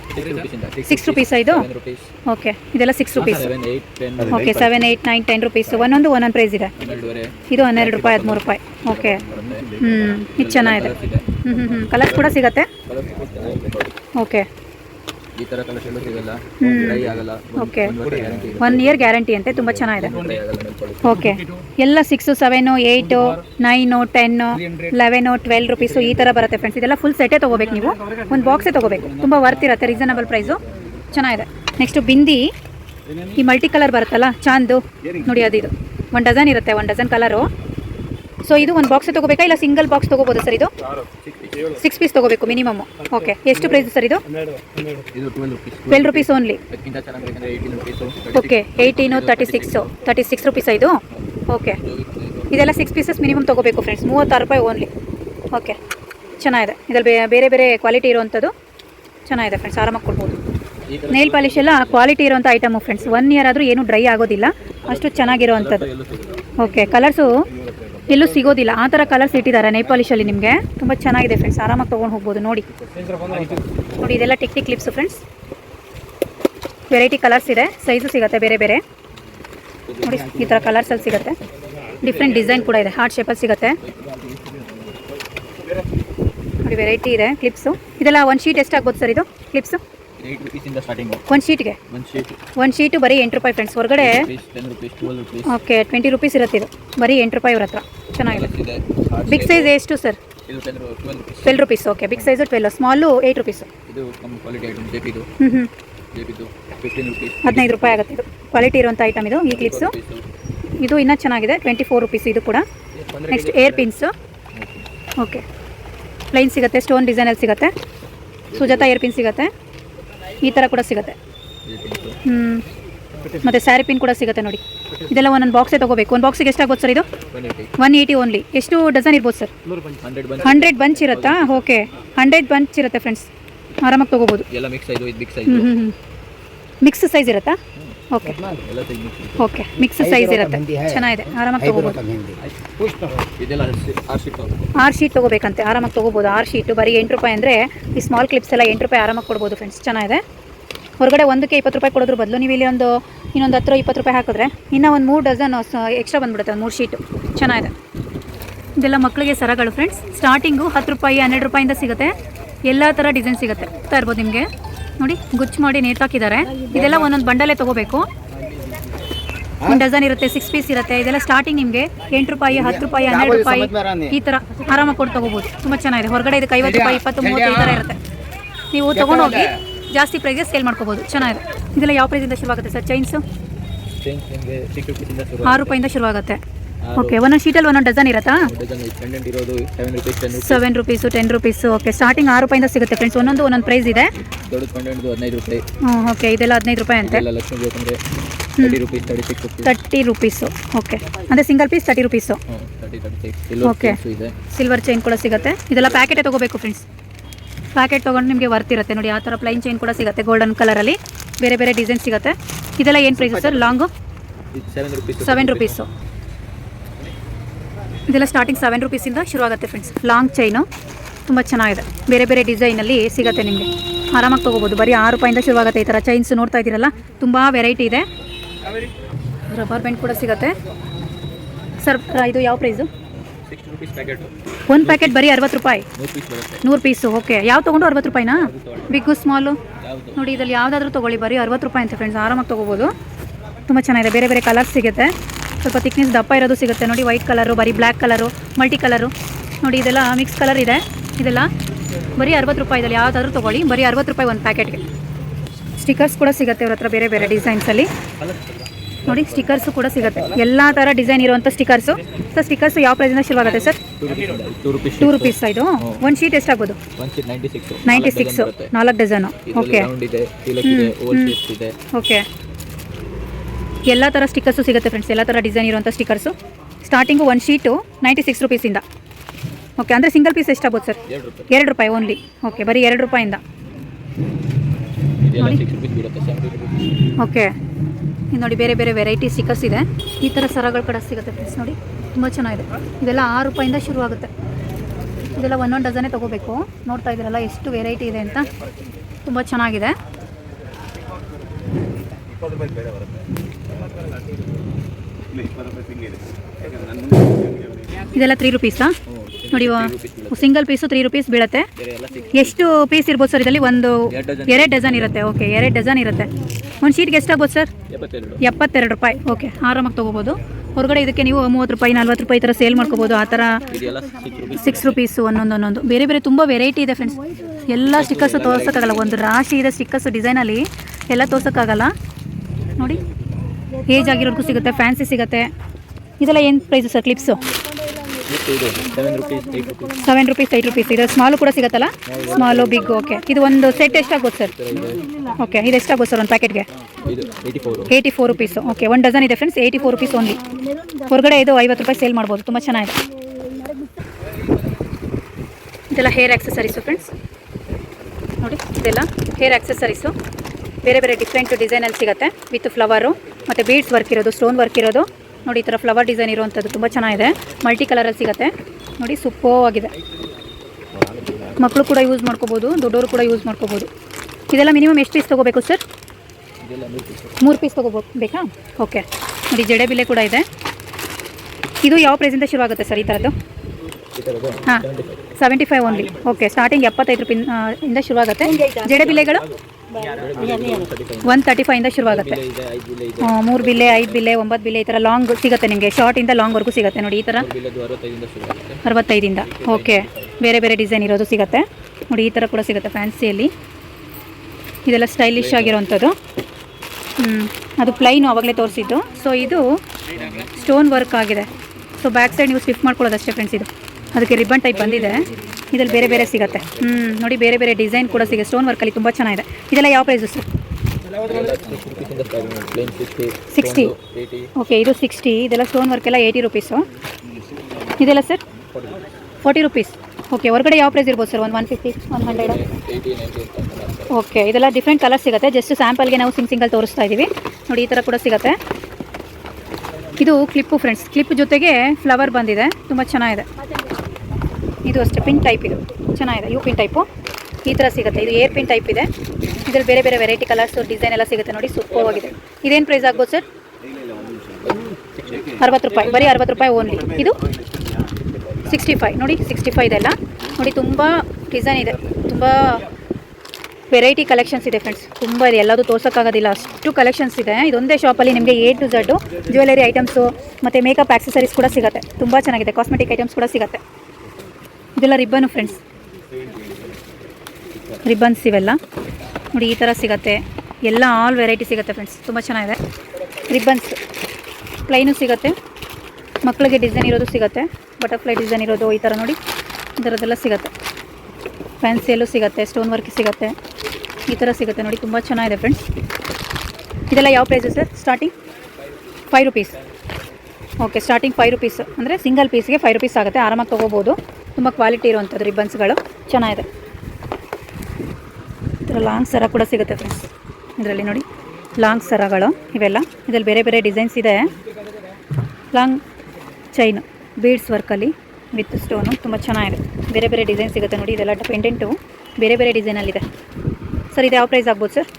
ಸಿಕ್ಸ್ ರುಪೀಸ ಇದು? ಓಕೆ ಇದೆಲ್ಲ six rupees okay seven eight nine ten rupees ಒಂದೊಂದು ಒಂದೊಂದು ಪ್ರೈಸ್ ಇದೆ. ಇದು ಹನ್ನೆರಡು ರೂಪಾಯಿ, ಹದಿಮೂರು ರೂಪಾಯಿ. ಓಕೆ ಹ್ಞೂ ಇದು ಚೆನ್ನಾಗಿದೆ. ಹ್ಞೂ ಹ್ಞೂ ಹ್ಞೂ ಕಲರ್ಸ್ ಕೂಡ ಸಿಗುತ್ತೆ. ಓಕೆ ಈ ತರ ಎಲ್ಲ ಸಿಗಲ್ಲ. ಡ್ರೈ ಆಗಲ್ಲ. ಓಕೆ ಒನ್ ಇಯರ್ ಗ್ಯಾರಂಟಿ ಅಂತೆ ತುಂಬ ಚೆನ್ನಾಗಿದೆ. ಓಕೆ ಎಲ್ಲ six seven eight nine ten eleven twelve rupees ಈ ಥರ ಬರುತ್ತೆ ಫ್ರೆಂಡ್ಸ್ ಇದೆಲ್ಲ ಫುಲ್ ಸೆಟ್ಟೇ ತಗೋಬೇಕು ನೀವು. ಒಂದು ಬಾಕ್ಸೇ ತಗೋಬೇಕು. ತುಂಬ ವರ್ತ್ ಇರುತ್ತೆ ರೀಸನಬಲ್ ಪ್ರೈಸು ಚೆನ್ನಾಗಿದೆ. ನೆಕ್ಸ್ಟು ಬಿಂದಿ. ಈ ಮಲ್ಟಿ ಕಲರ್ ಬರುತ್ತಲ್ಲ ಚಾಂದು. ನೋಡಿ ಅದು ಇದು. ಒನ್ ಡಜನ್ ಇರುತ್ತೆ ಒನ್ ಡಜನ್ ಕಲರು ಸೊ ಇದು ಒಂದು ಬಾಕ್ಸ್ ತೊಗೋಬೇಕಾ? ಇಲ್ಲ ಸಿಂಗಲ್ ಬಾಕ್ಸ್ ತೊಗೋಬೋದು ಸರ್ ಇದು? ಸಿಕ್ಸ್ ಪೀಸ್ ತೊಗೋಬೇಕು ಮಿನಿಮಮ್ ಓಕೆ ಎಷ್ಟು ಪ್ರೈಸ್ ಸರ್ ಇದು? Twelve rupees only okay eighteen thirty six thirty six rupees ಇದು? ಓಕೆ ಇದೆಲ್ಲ ಸಿಕ್ಸ್ ಪೀಸಸ್ ಮಿನಿಮಮ್ ತೊಗೋಬೇಕು ಫ್ರೆಂಡ್ಸ್ ಮೂವತ್ತಾರು ರೂಪಾಯಿ ಓನ್ಲಿ ಓಕೆ ಚೆನ್ನಾಗಿದೆ. ಇದ್ರಲ್ಲಿ ಬೇರೆ ಬೇರೆ ಕ್ವಾಲಿಟಿ ಇರುವಂಥದ್ದು ಚೆನ್ನಾಗಿದೆ ಫ್ರೆಂಡ್ಸ್ ಆರಾಮಾಗಿ ಕೊಡ್ಬೋದು. ಪಾಲಿಷ್ ನೈಲ್ ಪಾಲಿಶ್ ಎಲ್ಲ ಕ್ವಾಲಿಟಿ ಇರುವಂಥ ಐಟಮು ಫ್ರೆಂಡ್ಸ್ ಒನ್ ಇಯರ್ ಆದರೂ ಏನೂ ಡ್ರೈ ಆಗೋದಿಲ್ಲ. ಅಷ್ಟು ಚೆನ್ನಾಗಿರುವಂಥದ್ದು ಓಕೆ ಕಲರ್ಸು ಎಲ್ಲೂ ಸಿಗೋದಿಲ್ಲ. ಆ ಥರ ಕಲರ್ಸ್ ಇಟ್ಟಿದ್ದಾರೆ ನೈಲ್ ಪಾಲಿಶಲ್ಲಿ ನಿಮಗೆ. ತುಂಬ ಚೆನ್ನಾಗಿದೆ ಫ್ರೆಂಡ್ಸ್ ಆರಾಮಾಗಿ ತೊಗೊಂಡು ಹೋಗ್ಬೋದು. ನೋಡಿ. ನೋಡಿ ಇದೆಲ್ಲ tick tick clips friends variety colours ಇದೆ ಸೈಜು ಸಿಗುತ್ತೆ ಬೇರೆ ಬೇರೆ. ನೋಡಿ ಈ ಥರ ಕಲರ್ಸಲ್ಲಿ ಸಿಗುತ್ತೆ. ಡಿಫ್ರೆಂಟ್ ಡಿಸೈನ್ ಕೂಡ ಇದೆ. ಹಾರ್ಟ್ ಶೇಪಲ್ಲಿ ಸಿಗುತ್ತೆ. ನೋಡಿ ವೆರೈಟಿ ಇದೆ. ಕ್ಲಿಪ್ಸು ಇದೆಲ್ಲ ಒಂದು ಶೀಟ್ ಎಷ್ಟಾಗ್ಬೋದು ಸರ್ ಇದು? ಕ್ಲಿಪ್ಸು ಒನ್ ಒಂದು ಶೀಟ್ಗೆ ಒಂದು ಶೀಟ್ ಬರೀ ಎಂಟು ರೂಪಾಯಿ ಫ್ರೆಂಡ್ಸ್ ಹೊರಗಡೆ ಓಕೆ ಟ್ವೆಂಟಿ ರುಪೀಸ್ ಇರುತ್ತೆ ಇದು. ಬರೀ ಎಂಟು ರೂಪಾಯಿ ಇವ್ರ ಹತ್ರ ಚೆನ್ನಾಗಿದೆ ಬಿಗ್ ಸೈಜ್ ಎಷ್ಟು sir twelve rupees okay big size twelve small eight rupees ಇದು ನಮ್ಮ ಕ್ವಾಲಿಟಿ ಐಟಮ್ ಜೆಪಿದು ಹ್ಞೂ ಹ್ಞೂ ಜೆಪಿದು ಫಿಫ್ಟೀನ್ ರುಪೀಸ್ ಹದಿನೈದು ರೂಪಾಯಿ ಆಗುತ್ತೆ ಇದು. ಕ್ವಾಲಿಟಿ ಇರುವಂಥ ಐಟಮ್ ಇದು ಈ ಕ್ಲಿಪ್ಸು ಇದು ಇನ್ನೂ ಚೆನ್ನಾಗಿದೆ ಟ್ವೆಂಟಿ ಫೋರ್ ರುಪೀಸ್ ಇದು ಕೂಡ. Next air pins okay plain ಸಿಗುತ್ತೆ ಸ್ಟೋನ್ ಡಿಸೈನಲ್ಲಿ ಸಿಗುತ್ತೆ. ಸುಜಾತ ಏರ್ ಪಿನ್ ಸಿಗುತ್ತೆ. ಈ ಥರ ಕೂಡ ಸಿಗುತ್ತೆ. ಹ್ಞೂ ಮತ್ತು ಸ್ಯಾರಿ ಪಿನ್ ಕೂಡ ಸಿಗುತ್ತೆ ನೋಡಿ. ಇದೆಲ್ಲ ಒಂದೊಂದು ಬಾಕ್ಸೇ ತಗೋಬೇಕು. ಒಂದು ಬಾಕ್ಸಿಗೆ ಎಷ್ಟಾಗ್ಬೋದು ಸರ್ ಇದು? ಒನ್ ಏಯ್ಟಿ ಓನ್ಲಿ ಎಷ್ಟು ಡಜನ್ ಇರ್ಬೋದು ಸರ್ ಹಂಡ್ರೆಡ್ ಬಂಚ್. ಇರುತ್ತಾ? ಓಕೆ ಹಂಡ್ರೆಡ್ ಬಂಚ್ ಇರುತ್ತೆ ಫ್ರೆಂಡ್ಸ್ ಆರಾಮಾಗಿ ತೊಗೋಬೋದು. ಎಲ್ಲ ಮಿಕ್ಸ್ ಇದು ಇದು ಬಿಗ್ ಸೈಜ್ ಹ್ಞೂ ಹ್ಞೂ ಹ್ಞೂ ಮಿಕ್ಸ್ ಸೈಜ್ ಇರುತ್ತಾ? ಓಕೆ ಓಕೆ ಮಿಕ್ಸ್ ಸೈಜ್ ಇರುತ್ತೆ. ಚೆನ್ನಾಗಿದೆ. ಆರಾಮಾಗಿ ತೊಗೋಬೋದು. ಇದೆಲ್ಲ ಆರ್ ಶೀಟ್ ಆರು ಶೀಟ್ ತೊಗೋಬೇಕಂತೆ. ಆರಾಮಾಗಿ ತೊಗೋಬೋದು. ಆರ್ ಶೀಟು ಬರೀ ಎಂಟು ರೂಪಾಯಿ ಅಂದರೆ ಈ ಸ್ಮಾಲ್ ಕ್ಲಿಪ್ಸ್ ಎಲ್ಲ ಎಂಟು ರೂಪಾಯಿ ಆರಾಮಾಗಿ ಕೊಡ್ಬೋದು ಫ್ರೆಂಡ್ಸ್ ಚೆನ್ನಾಗಿದೆ. ಹೊರಗಡೆ ಒಂದಕ್ಕೆ ಇಪ್ಪತ್ತು ರೂಪಾಯಿ ಕೊಡೋದ್ರ ಬದಲು ನೀವು ಇಲ್ಲಿ ಒಂದು ಇನ್ನೊಂದು ಹತ್ತು ಇಪ್ಪತ್ತು ರೂಪಾಯಿ ಹಾಕಿದ್ರೆ ಇನ್ನೂ ಒಂದು ಮೂರು ಡಜನ್ ಎಕ್ಸ್ಟ್ರಾ ಬಂದ್ಬಿಡುತ್ತೆ ಒಂದು ಮೂರು ಶೀಟು ಚೆನ್ನಾಗಿದೆ. ಇದೆಲ್ಲ ಮಕ್ಕಳಿಗೆ ಸರಗಳು ಫ್ರೆಂಡ್ಸ್ ಸ್ಟಾರ್ಟಿಂಗು ಹತ್ತು ರೂಪಾಯಿ ಹನ್ನೆರಡು ರೂಪಾಯಿಂದ ಸಿಗುತ್ತೆ. ಎಲ್ಲ ಥರ ಡಿಸೈನ್ ಸಿಗುತ್ತೆ. ಆಗ್ತಾ ಇರ್ಬೋದು ನಿಮಗೆ? ನೋಡಿ ಗುಚ್ಚು ಮಾಡಿ ನೇತಾಕಿದ್ದಾರೆ ಇದೆಲ್ಲ ಒಂದೊಂದು ಬಂಡಲೇ ತೊಗೋಬೇಕು. ಒಂದು ಡಜನ್ ಇರುತ್ತೆ ಸಿಕ್ಸ್ ಪೀಸ್ ಇರುತ್ತೆ. ಇದೆಲ್ಲ ಸ್ಟಾರ್ಟಿಂಗ್ ನಿಮಗೆ ಎಂಟು ರೂಪಾಯಿ ಹತ್ತು ರೂಪಾಯಿ ಹನ್ನೆರಡು ರೂಪಾಯಿ ಈ ಥರ ಆರಾಮಾಗಿ ಕೊಟ್ಟು ತೊಗೋಬೋದು. ತುಂಬ ಚೆನ್ನಾಗಿದೆ. ಹೊರಗಡೆ ಇದಕ್ಕೆ ಐವತ್ತು ರೂಪಾಯಿ ಇಪ್ಪತ್ತು ಮೂವತ್ತು ಈ ಥರ ಇರುತ್ತೆ. ನೀವು ತೊಗೊಂಡೋಗಿ ಜಾಸ್ತಿ ಪ್ರೈಸ್ಗೆ ಸೇಲ್ ಮಾಡ್ಕೋಬೋದು. ಚೆನ್ನಾಗಿದೆ. ಇದೆಲ್ಲ ಯಾವ ಪ್ರೈಸಿಂದ ಶುರುವಾಗುತ್ತೆ ಸರ್ ಚೈನ್ಸ್ ಆರು ರೂಪಾಯಿಂದ ಶುರುವಾಗುತ್ತೆ. ಓಕೆ ಒಂದೊಂದು ಶೀಟಲ್ಲಿ ಒಂದೊಂದು ಡಜನ್ ಇರುತ್ತಾ? Seven rupees ten rupees okay starting ಆರು ರೂಪಾಯಿಂದ ಸಿಗುತ್ತೆ ಫ್ರೆಂಡ್ಸ್ ಒಂದೊಂದು ಒಂದೊಂದು ಪ್ರೈಸ್ ಇದೆ. ಹ್ಞೂ ಓಕೆ ಇದೆಲ್ಲ ಹದಿನೈದು ರೂಪಾಯಿ ಅಂತೆ. ತರ್ಟಿ ರುಪೀಸ್ ಓಕೆ ಅಂದರೆ single piece thirty rupees okay silver chain ಕೂಡ ಸಿಗುತ್ತೆ. ಇದೆಲ್ಲ ಪ್ಯಾಕೆಟೇ ತೊಗೋಬೇಕು ಫ್ರೆಂಡ್ಸ್ ಪ್ಯಾಕೆಟ್ ತೊಗೊಂಡು ನಿಮಗೆ ವರ್ತ್ ಇರುತ್ತೆ. ನೋಡಿ ಆ ಥರ ಪ್ಲೈನ್ ಚೈನ್ ಕೂಡ ಸಿಗುತ್ತೆ ಗೋಲ್ಡನ್ ಕಲರಲ್ಲಿ ಬೇರೆ ಬೇರೆ ಡಿಸೈನ್ ಸಿಗುತ್ತೆ. ಇದೆಲ್ಲ ಏನು price sir? Long seven rupees ಇದೆಲ್ಲ ಸ್ಟಾರ್ಟಿಂಗ್ ಸೆವೆನ್ ರುಪೀಸಿಂದ ಶುರುವಾಗುತ್ತೆ ಫ್ರೆಂಡ್ಸ್ ಲಾಂಗ್ ಚೈನು ತುಂಬ ಚೆನ್ನಾಗಿದೆ. ಬೇರೆ ಬೇರೆ ಡಿಸೈನಲ್ಲಿ ಸಿಗುತ್ತೆ ನಿಮಗೆ. ಆರಾಮಾಗಿ ತೊಗೋಬೋದು. ಬರೀ ಆರು ರೂಪಾಯಿಂದ ಶುರುವಾಗುತ್ತೆ ಈ ಥರ. ಚೈನ್ಸ್ ನೋಡ್ತಾ ಇದ್ದೀರಲ್ಲ? ತುಂಬ ವೆರೈಟಿ ಇದೆ. ರಬ್ಬರ್ ಬ್ಯಾಂಡ್ ಕೂಡ ಸಿಗುತ್ತೆ. ಸರ್ ಇದು ಯಾವ ಪ್ರೈಸು ರುಪೀಸ್ ಪ್ಯಾಕೆಟ್ ಒಂದು ಪ್ಯಾಕೆಟ್ ಬರೀ ಅರವತ್ತು ರೂಪಾಯಿ. ನೂರು ಪೀಸ್ ಬರುತ್ತೆ. ನೂರು ಪೀಸು ಓಕೆ ಯಾವ ತೊಗೊಂಡು ಅರವತ್ತು ರೂಪಾಯಿನಾ? ಬಿಗ್ಗು ಸ್ಮಾಲು ಯಾವುದು? ನೋಡಿ ಇದರಲ್ಲಿ ಯಾವುದಾದ್ರೂ ತೊಗೊಳ್ಳಿ ಬರೀ ಅರವತ್ತು ರೂಪಾಯಿ ಅಂತ ಫ್ರೆಂಡ್ಸ್ ಆರಾಮಾಗಿ ತೊಗೋಬೋದು. ತುಂಬ ಚೆನ್ನಾಗಿದೆ. ಬೇರೆ ಬೇರೆ ಕಲರ್ಸ್ ಸಿಗುತ್ತೆ. ಸ್ವಲ್ಪ ತಿಕ್ನೆಸ್ ದಪ್ಪ ಇರೋದು ಸಿಗುತ್ತೆ. ನೋಡಿ ವೈಟ್ ಕಲರು ಬರೀ ಬ್ಲ್ಯಾಕ್ ಕಲರು ಮಲ್ಟಿ ಕಲರು ನೋಡಿ ಇದೆಲ್ಲ ಮಿಕ್ಸ್ ಕಲರ್ ಇದೆ. ಇದೆಲ್ಲ ಬರೀ ಅರವತ್ತು ರೂಪಾಯಿ ಇದೆಲ್ಲ ಯಾವುದಾದ್ರೂ ತೊಗೊಳ್ಳಿ. ಬರೀ ಅರವತ್ತು ರೂಪಾಯಿ ಒಂದು ಪ್ಯಾಕೆಟ್ಗೆ ಸ್ಟಿಕರ್ಸ್ ಕೂಡ ಸಿಗುತ್ತೆ ಅವ್ರ ಹತ್ರ ಬೇರೆ ಬೇರೆ ಡಿಸೈನ್ಸಲ್ಲಿ ನೋಡಿ ಸ್ಟಿಕರ್ಸ್ ಕೂಡ ಸಿಗುತ್ತೆ. ಎಲ್ಲ ತರ ಡಿಸೈನ್ ಇರುವಂತ ಸ್ಟಿಕರ್ಸ್ ಸರ್ ಸ್ಟಿಕರ್ಸ್ ಯಾವ ಪ್ರೈಸ್ ಶುರುವಾಗುತ್ತೆ ಸರ್? ಆಗುತ್ತೆ ಸರ್ ಟೂ ರುಪೀಸ್ ಇದು? ಒಂದು ಶೀಟ್ ಎಷ್ಟಾಗ್ಬೋದು ಒನ್ ಸೀಟ್ ನೈಂಟಿ ಸಿಕ್ಸ್ ನಾಲ್ಕು ಡಿಸೈನ್ ಓಕೆ ಇದೆ ಇದೆ ಇದೆ. ಓಕೆ ಎಲ್ಲ ಥರ ಸ್ಟಿಕ್ಕರ್ಸು ಸಿಗುತ್ತೆ ಫ್ರೆಂಡ್ಸ್ ಎಲ್ಲ ಥರ ಡಿಸೈನ್ ಇರುವಂಥ ಸ್ಟಿಕರ್ಸ್ ಸ್ಟಾರ್ಟಿಂಗು ಒಂದು ಶೀಟು ನೈಂಟಿ ಸಿಕ್ಸ್ ರುಪೀಸಿಂದ ಓಕೆ ಅಂದರೆ ಸಿಂಗಲ್ ಪೀಸ್ ಎಷ್ಟಾಗ್ಬೋದು ಸರ್? ಎರಡು ರೂಪಾಯಿ. ಓನ್ಲಿ ಓಕೆ ಬರೀ ಎರಡು ರೂಪಾಯಿಂದ. ಓಕೆ ಇದು ನೋಡಿ ಬೇರೆ ಬೇರೆ ವೆರೈಟಿ ಸಿಕ್ಕಸ್ ಇದೆ. ಈ ಥರ ಸರಗಳು ಕೂಡ ಸಿಗುತ್ತೆ ಫ್ರೆಂಡ್ಸ್ ನೋಡಿ. ತುಂಬ ಚೆನ್ನಾಗಿದೆ. ಇದೆಲ್ಲ ಆರು ರೂಪಾಯಿಂದ ಶುರುವಾಗುತ್ತೆ ಇದೆಲ್ಲ ಒಂದೊಂದು ಡಜನೇ ತೊಗೋಬೇಕು. ನೋಡ್ತಾ ಇದ್ದೀರಲ್ಲ ಎಷ್ಟು ವೆರೈಟಿ ಇದೆ ಅಂತ. ತುಂಬ ಚೆನ್ನಾಗಿದೆ. ಇದೆಲ್ಲ ತ್ರೀ ರುಪೀಸಾ ನೋಡಿ ಸಿಂಗಲ್ ಪೀಸು ತ್ರೀ ರುಪೀಸ್ ಬೀಳುತ್ತೆ. ಎಷ್ಟು ಪೀಸ್ ಇರ್ಬೋದು ಸರ್ ಇದರಲ್ಲಿ ಒಂದು ಎರಡು ಡಜನ್ ಇರುತ್ತೆ. ಓಕೆ ಎರಡು ಡಜನ್ ಇರುತ್ತೆ. ಒಂದು ಶೀಟ್ಗೆ ಎಷ್ಟಾಗ್ಬೋದು ಸರ್ ಎಪ್ಪತ್ತೆರಡು. ರೂಪಾಯಿ. ಓಕೆ ಆರಾಮಾಗಿ ತೊಗೋಬೋದು. ಹೊರಗಡೆ ಇದಕ್ಕೆ ನೀವು ಮೂವತ್ತು ರೂಪಾಯಿ ನಲ್ವತ್ತು ರೂಪಾಯಿ ಥರ ಸೇಲ್ ಮಾಡ್ಕೋಬೋದು. ಆ ಥರ ಸಿಕ್ಸ್ ರುಪೀಸ್ ಒಂದೊಂದು ಒಂದೊಂದು. ಬೇರೆ ಬೇರೆ ತುಂಬ ವೆರೈಟಿ ಇದೆ ಫ್ರೆಂಡ್ಸ್ ಎಲ್ಲ ಸ್ಟಿಕ್ಕರ್ಸು ತೋರ್ಸೋಕ್ಕಾಗಲ್ಲ. ಒಂದು ರಾಶಿ ಇದೆ ಸ್ಟಿಕ್ಕರ್ಸು ಡಿಸೈನಲ್ಲಿ ಎಲ್ಲ ತೋರ್ಸೋಕ್ಕಾಗಲ್ಲ. ನೋಡಿ ಏಜ್ ಆಗಿರೋರ್ಗೂ ಸಿಗುತ್ತೆ ಫ್ಯಾನ್ಸಿ ಸಿಗುತ್ತೆ. ಇದೆಲ್ಲ ಏನು price sir clips seven rupees eight rupees ಇದು ಸ್ಮಾಲು ಕೂಡ ಸಿಗುತ್ತಲ್ಲ? ಸ್ಮಾಲು ಬಿಗ್ ಓಕೆ ಇದು ಒಂದು ಸೆಟ್ ಎಷ್ಟಾಗ್ಬೋದು ಸರ್ ಓಕೆ ಇದು ಎಷ್ಟಾಗುತ್ತೆ ಸರ್ ಒಂದು ಪ್ಯಾಕೆಟ್ಗೆ eighty four rupees okay one dozen ಇದೆ friends eighty four rupees only ಹೊರಗಡೆ ಇದು ಐವತ್ತು ರೂಪಾಯಿ ಸೇಲ್ ಮಾಡ್ಬೋದು. ತುಂಬ ಚೆನ್ನಾಗಿದೆ. ಇದೆಲ್ಲ ಹೇರ್ ಆಕ್ಸೆಸರೀಸು ಫ್ರೆಂಡ್ಸ್ ನೋಡಿ, ಇದೆಲ್ಲ ಹೇರ್ ಆಕ್ಸೆಸರೀಸು ಬೇರೆ ಬೇರೆ ಡಿಫ್ರೆಂಟ್ ಡಿಸೈನಲ್ಲಿ ಸಿಗುತ್ತೆ. ವಿತ್ ಫ್ಲವರು ಮತ್ತು ಬೀಡ್ಸ್ ವರ್ಕ್ ಇರೋದು ಸ್ಟೋನ್ ವರ್ಕ್ ಇರೋದು. ನೋಡಿ ಈ ಥರ ಫ್ಲವರ್ ಡಿಸೈನ್ ಇರುವಂಥದ್ದು ತುಂಬ ಚೆನ್ನಾಗಿದೆ. ಮಲ್ಟಿ ಕಲರಲ್ಲಿ ಸಿಗುತ್ತೆ. ನೋಡಿ ಸೂಪೋ ಆಗಿದೆ ಮಕ್ಕಳು ಕೂಡ ಯೂಸ್ ಮಾಡ್ಕೋಬೋದು ದೊಡ್ಡವರು ಕೂಡ ಯೂಸ್ ಮಾಡ್ಕೋಬೋದು. ಇದೆಲ್ಲ ಮಿನಿಮಮ್ ಎಷ್ಟು ಪೀಸ್ ತೊಗೋಬೇಕು ಸರ್ ಮೂರು ಪೀಸ್ ತೊಗೋಬೇಕಾ. ಓಕೆ ನೋಡಿ ಜಡೆಬಿಲೆ ಕೂಡ ಇದೆ. ಇದು ಯಾವ ಪ್ರೈಸಿಂದ ಶುರುವಾಗುತ್ತೆ ಸರ್ ಈ ಥರದ್ದು ಹಾಂ. Seventy five only okay starting ಎಪ್ಪತ್ತೈದು ರೂಪಾಯಿ ಇಂದ ಶುರುವಾಗುತ್ತೆ ಜಡೆಬಿಲೆಗಳು ಒನ್ ತರ್ಟಿ ಫೈವಿಂದ ಶುರುವಾಗುತ್ತೆ. ಇದೆ ಮೂರು ಬಿಲ್ಲೆ, ಐದು ಬಿಲ್ಲೆ, ಒಂಬತ್ತು ಬಿಲ್ಲೆ ಈ ಥರ ಲಾಂಗ್ ಸಿಗುತ್ತೆ ನಿಮಗೆ. ಶಾರ್ಟಿಂದ ಲಾಂಗ್ವರೆಗೂ ಸಿಗುತ್ತೆ ನೋಡಿ ಈ ಥರ ಅರವತ್ತೈದಿಂದ ಓಕೆ ಬೇರೆ ಬೇರೆ ಡಿಸೈನ್ ಇರೋದು ಸಿಗುತ್ತೆ. ನೋಡಿ ಈ ಥರ ಕೂಡ ಸಿಗುತ್ತೆ ಫ್ಯಾನ್ಸಿಯಲ್ಲಿ ಇದೆಲ್ಲ ಸ್ಟೈಲಿಶ್ ಆಗಿರೋವಂಥದ್ದು ಅದು ಪ್ಲೈನು ಆವಾಗಲೇ ತೋರಿಸಿದ್ದು. ಸೊ ಇದು ಸ್ಟೋನ್ ವರ್ಕ್ ಆಗಿದೆ. ಸೊ ಬ್ಯಾಕ್ ಸೈಡ್ ನೀವು ಸ್ಟಿಫ್ ಮಾಡ್ಕೊಳ್ಳೋದಷ್ಟೇ ಫ್ರೆಂಡ್ಸ್ ಇದು. ಅದಕ್ಕೆ ರಿಬ್ಬನ್ ಟೈಪ್ ಬಂದಿದೆ. ಇದ್ರಲ್ಲಿ ಬೇರೆ ಬೇರೆ ಸಿಗುತ್ತೆ. ಹ್ಞೂ ನೋಡಿ ಬೇರೆ ಬೇರೆ ಡಿಸೈನ್ ಕೂಡ ಸಿಗುತ್ತೆ. ಸ್ಟೋನ್ ವರ್ಕಲ್ಲಿ ತುಂಬ ಚೆನ್ನಾಗಿದೆ. ಇದೆಲ್ಲ ಯಾವ ಪ್ರೈಸು ಸರ್ ಸಿಕ್ಸ್ಟಿ ಓಕೆ ಇದು ಸಿಕ್ಸ್ಟಿ ಇದೆಲ್ಲ ಸ್ಟೋನ್ ವರ್ಕ್ ಎಲ್ಲ ಏಯ್ಟಿ ರುಪೀಸು ಇದೆಲ್ಲ ಸರ್ ಫೋರ್ಟಿ ರುಪೀಸ್ ಓಕೆ ಹೊರಗಡೆ ಯಾವ ಪ್ರೈಸ್ ಇರ್ಬೋದು ಸರ್ ಒಂದು one fifty one hundred okay ಇದೆಲ್ಲ ಡಿಫ್ರೆಂಟ್ ಕಲರ್ ಸಿಗುತ್ತೆ. ಜಸ್ಟ್ ಸ್ಯಾಂಪಲ್ಗೆ ನಾವು ಸಿಂಗ್ ಸಿಂಗಲ್ ತೋರಿಸ್ತಾ ಇದ್ದೀವಿ ನೋಡಿ, ಈ ಥರ ಕೂಡ ಸಿಗುತ್ತೆ. ಇದು ಕ್ಲಿಪ್ಪು ಫ್ರೆಂಡ್ಸ್ ಕ್ಲಿಪ್ ಜೊತೆಗೆ ಫ್ಲವರ್ ಬಂದಿದೆ. ತುಂಬ ಚೆನ್ನಾಗಿದೆ. ಇದು ಅಷ್ಟೇ ಪಿನ್ ಟೈಪ್ ಇದು. ಚೆನ್ನಾಗಿದೆ. ಯು ಪಿನ್ ಟೈಪು ಈ ಥರ ಸಿಗುತ್ತೆ. ಇದು ಏರ್ ಪಿನ್ ಟೈಪ್ ಇದೆ. ಇದರಲ್ಲಿ ಬೇರೆ ಬೇರೆ ವೆರೈಟಿ ಕಲರ್ಸು ಡಿಸೈನ್ ಎಲ್ಲ ಸಿಗುತ್ತೆ ನೋಡಿ. ಸೂಪರ್ವಾಗಿದೆ ಇದೇನು ಪ್ರೈಸ್ ಆಗ್ಬೋದು ಸರ್ ಅರವತ್ತು ರೂಪಾಯಿ. ಬರೀ ಅರವತ್ತು ರೂಪಾಯಿ ಓನ್ಲಿ ಇದು? ಸಿಕ್ಸ್ಟಿ ಫೈವ್ ನೋಡಿ ಸಿಕ್ಸ್ಟಿ ಫೈವ್ ಇದೆಲ್ಲ. ನೋಡಿ, ತುಂಬ ಡಿಸೈನ್ ಇದೆ. ತುಂಬ ವೆರೈಟಿ ಕಲೆಕ್ಷನ್ಸ್ ಇದೆ ಫ್ರೆಂಡ್ಸ್ ತುಂಬ ಇದೆ. ಎಲ್ಲದೂ ತೋರ್ಸೋಕ್ಕಾಗೋದಿಲ್ಲ. ಅಷ್ಟು ಕಲೆಕ್ಷನ್ಸ್ ಇದೆ. ಇದೊಂದೇ ಶಾಪಲ್ಲಿ ನಿಮಗೆ A to Z jewellery items ಮತ್ತು ಮೇಕಪ್ ಆಕ್ಸೆಸರೀಸ್ ಕೂಡ ಸಿಗುತ್ತೆ. ತುಂಬ ಚೆನ್ನಾಗಿದೆ. ಕಾಸ್ಮೆಟಿಕ್ ಐಟಮ್ಸ್ ಕೂಡ ಸಿಗುತ್ತೆ. ಇದೆಲ್ಲ ರಿಬ್ಬನ್ ಫ್ರೆಂಡ್ಸ್ ರಿಬ್ಬನ್ಸ್ ಇವೆಲ್ಲ. ನೋಡಿ, ಈ ಥರ ಸಿಗುತ್ತೆ. ಎಲ್ಲ ಆಲ್ ವೆರೈಟಿ ಸಿಗುತ್ತೆ ಫ್ರೆಂಡ್ಸ್ ತುಂಬ ಚೆನ್ನಾಗಿದೆ. ರಿಬ್ಬನ್ಸ್ ಪ್ಲೈನು ಸಿಗುತ್ತೆ. ಮಕ್ಕಳಿಗೆ ಡಿಸೈನ್ ಇರೋದು ಸಿಗುತ್ತೆ. ಬಟರ್ಫ್ಲೈ ಡಿಸೈನ್ ಇರೋದು ಈ ಥರ ನೋಡಿ. ಈ ಥರದ್ದೆಲ್ಲ ಸಿಗುತ್ತೆ ಫ್ಯಾನ್ಸಿಯಲ್ಲೂ ಸಿಗುತ್ತೆ. ಸ್ಟೋನ್ ವರ್ಕ್ ಸಿಗುತ್ತೆ. ಈ ಥರ ಸಿಗುತ್ತೆ ನೋಡಿ. ತುಂಬ ಚೆನ್ನಾಗಿದೆ ಫ್ರೆಂಡ್ಸ್ ಇದೆಲ್ಲ ಯಾವ price sir? Starting five rupees okay starting five rupees ಅಂದರೆ ಸಿಂಗಲ್ ಪೀಸ್ಗೆ ಫೈವ್ ರುಪೀಸ್ ಆಗುತ್ತೆ. ಆರಾಮಾಗಿ ತೊಗೋಬೋದು. ತುಂಬ ಕ್ವಾಲಿಟಿ ಇರುವಂಥದ್ದು ರಿಬ್ಬನ್ಸ್ಗಳು ಚೆನ್ನಾಗಿದೆ. ಈ ಥರ ಲಾಂಗ್ ಸರ ಕೂಡ ಸಿಗುತ್ತೆ ಫ್ರೆಂಡ್ಸ್ ಇದರಲ್ಲಿ ನೋಡಿ ಲಾಂಗ್ ಸರಗಳು ಇವೆಲ್ಲ. ಇದರಲ್ಲಿ ಬೇರೆ ಬೇರೆ ಡಿಸೈನ್ಸ್ ಇದೆ. ಲಾಂಗ್ ಚೈನ್ ಬೀಡ್ಸ್ ವರ್ಕಲ್ಲಿ ವಿತ್ ಸ್ಟೋನು ತುಂಬ ಚೆನ್ನಾಗಿದೆ. ಬೇರೆ ಬೇರೆ ಡಿಸೈನ್ ಸಿಗುತ್ತೆ ನೋಡಿ. ಇದೆಲ್ಲ ಪೆಂಡೆಂಟು ಬೇರೆ ಬೇರೆ ಡಿಸೈನಲ್ಲಿದೆ ಸರ್ ಇದು ಯಾವ ಪ್ರೈಸ್ ಆಗ್ಬೋದು sir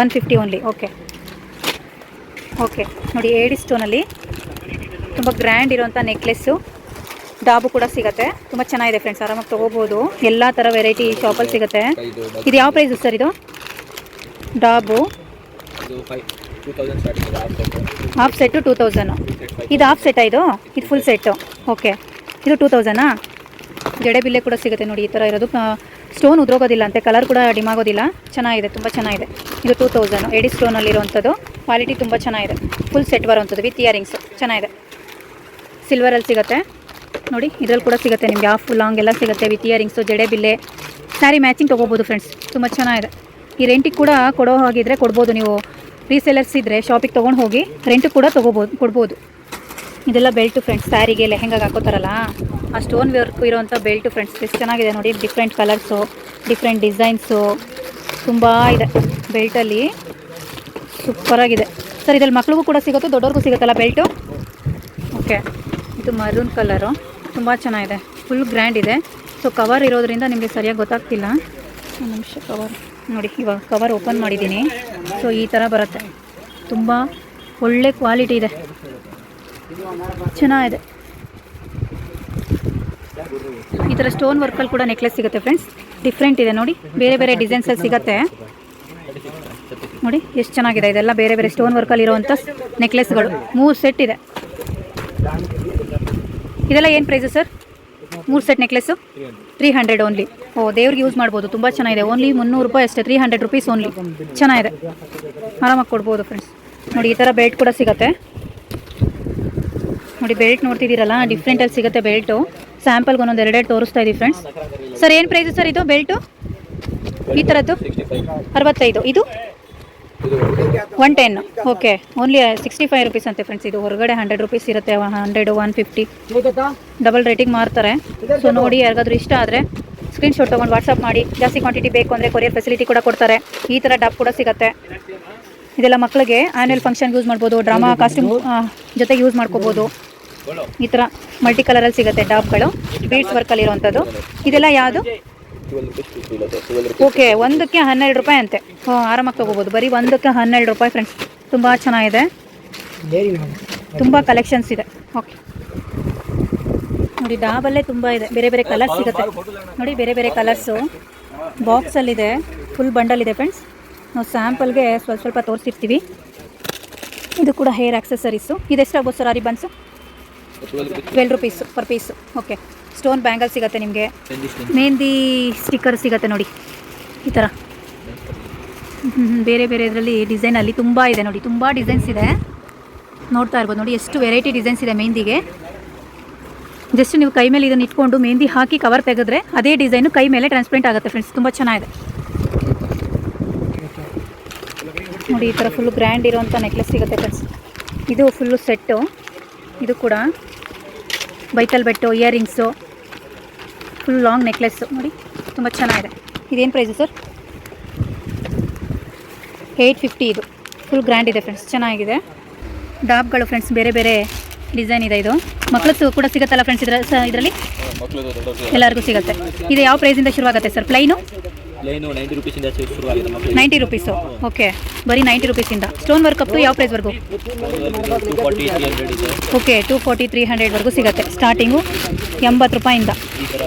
one fifty only okay okay ನೋಡಿ ಏಡಿ ಸ್ಟೋನಲ್ಲಿ ತುಂಬ ಗ್ರ್ಯಾಂಡ್ ಇರೋವಂಥ ನೆಕ್ಲೆಸ್ಸು ಡಾಬು ಕೂಡ ಸಿಗುತ್ತೆ. ತುಂಬ ಚೆನ್ನಾಗಿದೆ ಫ್ರೆಂಡ್ಸ್ ಆರಾಮಾಗಿ ತೊಗೋಬೋದು. ಎಲ್ಲ ಥರ ವೆರೈಟಿ ಶಾಪಲ್ಲಿ ಸಿಗುತ್ತೆ. ಇದು ಯಾವ ಪ್ರೈಸು ಸರ್ ಇದು? ಡಾಬು. ಹಾಫ್ ಸೆಟ್ಟು ಟೂ ತೌಸಂಡು ಇದು ಹಾಫ್ ಸೆಟ್ಟಾ ಇದು ಇದು? ಫುಲ್ ಸೆಟ್ಟು ಓಕೆ ಇದು ಟೂ ತೌಸಂಡಾ ಜಡೆ ಬಿಲ್ಲೆ ಕೂಡ ಸಿಗುತ್ತೆ ನೋಡಿ, ಈ ಥರ ಇರೋದು. ಸ್ಟೋನ್ ಉದ್ರೋಗೋದಿಲ್ಲ ಅಂತೆ ಕಲರ್ ಕೂಡ ಡಿಮ್ ಆಗೋದಿಲ್ಲ. ಚೆನ್ನಾಗಿದೆ, ತುಂಬ ಚೆನ್ನಾಗಿದೆ. ಇದು ಟೂ ತೌಸಂಡ್ ಎಡಿ ಸ್ಟೋನಲ್ಲಿರುವಂಥದ್ದು ಕ್ವಾಲಿಟಿ ತುಂಬ ಚೆನ್ನಾಗಿದೆ. ಫುಲ್ ಸೆಟ್ ಬರುವಂಥದ್ದು ವಿತ್ ಇಯರಿಂಗ್ಸ್ ಚೆನ್ನಾಗಿದೆ. ಸಿಲ್ವರಲ್ಲಿ ಸಿಗುತ್ತೆ. ನೋಡಿ, ಇದರಲ್ಲಿ ಕೂಡ ಸಿಗುತ್ತೆ ನಿಮಗೆ. ಹಾಫ್ ಲಾಂಗ್ ಎಲ್ಲ ಸಿಗುತ್ತೆ ವಿತ್ ಇಯರಿಂಗ್ಸು ಜಡೆ ಬಿಲ್ಲೆ. ಸ್ಯಾರಿ ಮ್ಯಾಚಿಂಗ್ ತೊಗೋಬೋದು ಫ್ರೆಂಡ್ಸ್ ತುಂಬ ಚೆನ್ನಾಗಿದೆ. ಈ ರೆಂಟಿಗೆ ಕೂಡ ಕೊಡೋ ಹಾಗಿದ್ರೆ ಕೊಡ್ಬೋದು ನೀವು. ರೀಸೇಲರ್ಸ್ ಇದ್ದರೆ ಶಾಪಿಗೆ ತೊಗೊಂಡು ಹೋಗಿ ರೆಂಟ್ ಕೂಡ ತೊಗೋಬೋದು ಕೊಡ್ಬೋದು. ಇದೆಲ್ಲ ಬೆಲ್ಟು ಫ್ರೆಂಡ್ಸ್, ಸ್ಯಾರಿಗೆ, ಲೆಹೆಂಗಾಗೆ ಹಾಕೋತಾರಲ್ಲ ಆ ಸ್ಟೋನ್ ವರ್ಕ್ ಇರೋವಂಥ ಬೆಲ್ಟು ಫ್ರೆಂಡ್ಸ್. ಎಷ್ಟು ಚೆನ್ನಾಗಿದೆ ನೋಡಿ ಡಿಫ್ರೆಂಟ್ ಕಲರ್ಸು ಡಿಫ್ರೆಂಟ್ ಡಿಸೈನ್ಸು ತುಂಬ ಇದೆ ಬೆಲ್ಟಲ್ಲಿ ಸೂಪರಾಗಿದೆ ಸರ್ ಇದ್ರಲ್ಲಿ ಮಕ್ಳಿಗೂ ಕೂಡ ಸಿಗುತ್ತೆ, ದೊಡ್ಡವ್ರಿಗೂ ಸಿಗುತ್ತಲ್ಲ ಬೆಲ್ಟು? ಓಕೆ ಇದು ಮರೂನ್ ಕಲರು ತುಂಬ ಚೆನ್ನಾಗಿದೆ. ಫುಲ್ ಗ್ರ್ಯಾಂಡ್ ಇದೆ. ಸೊ ಕವರ್ ಇರೋದ್ರಿಂದ ನಿಮಗೆ ಸರಿಯಾಗಿ ಗೊತ್ತಾಗ್ತಿಲ್ಲ. ಒಂದು ನಿಮಿಷ ಕವರ್ ನೋಡಿ, ಇವಾಗ ಕವರ್ ಓಪನ್ ಮಾಡಿದ್ದೀನಿ. ಸೊ ಈ ಥರ ಬರುತ್ತೆ. ತುಂಬ ಒಳ್ಳೆ ಕ್ವಾಲಿಟಿ ಇದೆ. ಚೆನ್ನಾಗಿದೆ. ಈ ಥರ ಸ್ಟೋನ್ ವರ್ಕಲ್ಲಿ ಕೂಡ ನೆಕ್ಲೆಸ್ ಸಿಗುತ್ತೆ ಫ್ರೆಂಡ್ಸ್ ಡಿಫ್ರೆಂಟ್ ಇದೆ, ನೋಡಿ. ಬೇರೆ ಬೇರೆ ಡಿಸೈನ್ಸಲ್ಲಿ ಸಿಗುತ್ತೆ. ನೋಡಿ, ಎಷ್ಟು ಚೆನ್ನಾಗಿದೆ. ಇದೆಲ್ಲ ಬೇರೆ ಬೇರೆ ಸ್ಟೋನ್ ವರ್ಕಲ್ಲಿ ಇರುವಂಥ ನೆಕ್ಲೆಸ್ಗಳು ಮೂರು ಸೆಟ್ ಇದೆ. ಇದೆಲ್ಲ ಏನು ಪ್ರೈಸು ಸರ್? ಮೂರು set necklace three hundred only ಓ, ದೇವ್ರಿಗೆ ಯೂಸ್ ಮಾಡ್ಬೋದು. ತುಂಬ ಚೆನ್ನಾಗಿದೆ. ಓನ್ಲಿ ಮುನ್ನೂರು ರೂಪಾಯಿ ಅಷ್ಟೇ. ತ್ರೀ ಹಂಡ್ರೆಡ್ ರುಪೀಸ್ ಓನ್ಲಿ ಚೆನ್ನಾಗಿದೆ. ಆರಾಮಾಗಿ ಕೊಡ್ಬೋದು ಫ್ರೆಂಡ್ಸ್ ನೋಡಿ, ಈ ಥರ ಬೆಲ್ಟ್ ಕೂಡ ಸಿಗುತ್ತೆ. ನೋಡಿ ಬೆಲ್ಟ್ ನೋಡ್ತಿದ್ದೀರಲ್ಲ ಡಿಫ್ರೆಂಟಲ್ಲಿ ಸಿಗುತ್ತೆ ಬೆಲ್ಟು. ಸ್ಯಾಂಪಲ್ಗೆ ಒಂದೊಂದು ಎರಡೆರಡು ತೋರಿಸ್ತಾ ಇದ್ದೀವಿ ಫ್ರೆಂಡ್ಸ್ ಸರ್ ಏನು ಪ್ರೈಸು ಸರ್ ಇದು ಬೆಲ್ಟು? ಈ ಥರದ್ದು ಅರವತ್ತೈದು. ಇದು? ಇದು one ten okay only sixty five rupees ಅಂತೆ ಫ್ರೆಂಡ್ಸ್ ಇದು. ಹೊರಗಡೆ ಹಂಡ್ರೆಡ್ ರುಪೀಸ್ ಇರುತ್ತೆ. Hundred one fifty double rating ಮಾರ್ತಾರೆ. ಸೊ ನೋಡಿ ಯಾರಿಗಾದ್ರೂ ಇಷ್ಟ ಆದರೆ ಸ್ಕ್ರೀನ್ಶಾಟ್ ತೊಗೊಂಡು ವಾಟ್ಸಪ್ ಮಾಡಿ. ಜಾಸ್ತಿ ಕ್ವಾಂಟಿಟಿ ಬೇಕು ಅಂದರೆ ಕೊರಿಯರ್ ಫೆಸಿಲಿಟಿ ಕೂಡ ಕೊಡ್ತಾರೆ. ಈ ಥರ ಡಬ್ ಕೂಡ ಸಿಗುತ್ತೆ. ಇದೆಲ್ಲ ಮಕ್ಕಳಿಗೆ ಆ್ಯನ್ಯಲ್ ಫಂಕ್ಷನ್ ಯೂಸ್ ಮಾಡ್ಬೋದು ಡ್ರಾಮಾ ಕಾಸ್ಟ್ಯೂಮ್ ಜೊತೆಗೆ ಯೂಸ್ ಮಾಡ್ಕೋಬೋದು. ಈ ಥರ ಮಲ್ಟಿ ಕಲರಲ್ಲಿ ಸಿಗುತ್ತೆ ಡಾಬ್ಗಳು ಬೀಡ್ಸ್ ವರ್ಕಲ್ಲಿ ಇರುವಂಥದ್ದು ಇದೆಲ್ಲ ಯಾವುದು? ಓಕೆ ಒಂದಕ್ಕೆ ಹನ್ನೆರಡು ರೂಪಾಯಿ ಅಂತೆ. ಆರಾಮಾಗಿ ತೊಗೋಬೋದು. ಬರೀ ಒಂದಕ್ಕೆ ಹನ್ನೆರಡು ರೂಪಾಯಿ ಫ್ರೆಂಡ್ಸ್ ತುಂಬ ಚೆನ್ನಾಗಿದೆ. ತುಂಬ ಕಲೆಕ್ಷನ್ಸ್ ಇದೆ. ಓಕೆ ನೋಡಿ, ಡಾಬಲ್ಲೇ ತುಂಬ ಇದೆ. ಬೇರೆ ಬೇರೆ ಕಲರ್ಸ್ ಸಿಗುತ್ತೆ. ನೋಡಿ, ಬೇರೆ ಬೇರೆ ಕಲರ್ಸು ಬಾಕ್ಸಲ್ಲಿದೆ ಫುಲ್ ಬಂಡಲ್ ಇದೆ. ಫ್ರೆಂಡ್ಸ್ ನಾವು ಸ್ಯಾಂಪಲ್ಗೆ ಸ್ವಲ್ಪ ಸ್ವಲ್ಪ ತೋರಿಸಿರ್ತೀವಿ. ಇದು ಕೂಡ ಹೇರ್ ಆಕ್ಸೆಸರೀಸು ಇದೆಷ್ಟಾಗ್ಬೋದು ಸರ್ ಅರಿ ribbons twelve rupees per piece okay stone bangle ಸಿಗುತ್ತೆ ನಿಮಗೆ. ಮೆಹಂದಿ ಸ್ಟಿಕ್ಕರ್ ಸಿಗುತ್ತೆ ನೋಡಿ. ಈ ಥರ ಬೇರೆ ಬೇರೆ ಇದರಲ್ಲಿ ಡಿಸೈನಲ್ಲಿ ತುಂಬ ಇದೆ ನೋಡಿ. ತುಂಬ ಡಿಸೈನ್ಸ್ ಇದೆ. ನೋಡ್ತಾ ಇರ್ಬೋದು ನೋಡಿ, ಎಷ್ಟು ವೆರೈಟಿ ಡಿಸೈನ್ಸ್ ಇದೆ ಮೆಹಂದಿಗೆ ಜಸ್ಟ್ ನೀವು ಕೈ ಮೇಲೆ ಇದನ್ನು ಇಟ್ಕೊಂಡು ಮೆಹಂದಿ ಹಾಕಿ ಕವರ್ ತೆಗೆದ್ರೆ ಅದೇ ಡಿಸೈನು ಕೈ ಮೇಲೆ ಟ್ರಾನ್ಸ್ಪರೆಂಟ್ ಆಗುತ್ತೆ ಫ್ರೆಂಡ್ಸ್ ತುಂಬ ಚೆನ್ನಾಗಿದೆ. ನೋಡಿ, ಈ ಥರ ಫುಲ್ಲು ಗ್ರ್ಯಾಂಡ್ ಇರುವಂಥ ನೆಕ್ಲೆಸ್ ಸಿಗುತ್ತೆ ಫ್ರೆಂಡ್ಸ್ ಇದು ಫುಲ್ಲು ಸೆಟ್ಟು ಇದು ಕೂಡ ಬೈತಲ್ ಬೆಟ್ಟು ಇಯರಿಂಗ್ಸು ಫುಲ್ ಲಾಂಗ್ ನೆಕ್ಲೆಸ್ಸು ನೋಡಿ ತುಂಬ ಚೆನ್ನಾಗಿದೆ. ಇದೇನು ಪ್ರೈಸು ಸರ್? ಏಯ್ಟ್ ಫಿಫ್ಟಿ ಇದು. ಫುಲ್ ಗ್ರ್ಯಾಂಡ್ ಇದೆ ಫ್ರೆಂಡ್ಸ್ ಚೆನ್ನಾಗಿದೆ. ಡಾಬ್ಗಳು ಫ್ರೆಂಡ್ಸ್ ಬೇರೆ ಬೇರೆ ಡಿಸೈನ್ ಇದೆ ಇದು. ಮಕ್ಕಳದ್ದು ಕೂಡ ಸಿಗುತ್ತಲ್ಲ ಫ್ರೆಂಡ್ಸ್ ಇದರ ಇದರಲ್ಲಿ? ಎಲ್ಲರಿಗೂ ಸಿಗುತ್ತೆ. ಇದು ಯಾವ ಪ್ರೈಸಿಂದ ಶುರುವಾಗುತ್ತೆ ಸರ್? ಪ್ಲೈನು ನೈಂಟಿ ರುಪೀಸಿಂದ ಶುರುವಾಗಿದೆ ಮಕ್ಕಳಿಗೆ ನೈಂಟಿ ರುಪೀಸು. ಓಕೆ. ಬರೀ ನೈಂಟಿ ರುಪೀಸಿಂದ. ಸ್ಟೋನ್ ವರ್ಕ್ ಅಪ್ ಯಾವ ಪ್ರೈಸ್ವರೆಗೂ ಟೂ ಫಾರ್ಟಿ ತ್ರೀ ಹಂಡ್ರೆಡ್ ಇದೆ. ಓಕೆ. ಟೂ ಫಾರ್ಟಿ ತ್ರೀ ಹಂಡ್ರೆಡ್ವರೆಗೂ ಸಿಗುತ್ತೆ. ಸ್ಟಾರ್ಟಿಂಗು ಎಂಬತ್ತು ರೂಪಾಯಿಂದ. ಈ ಥರ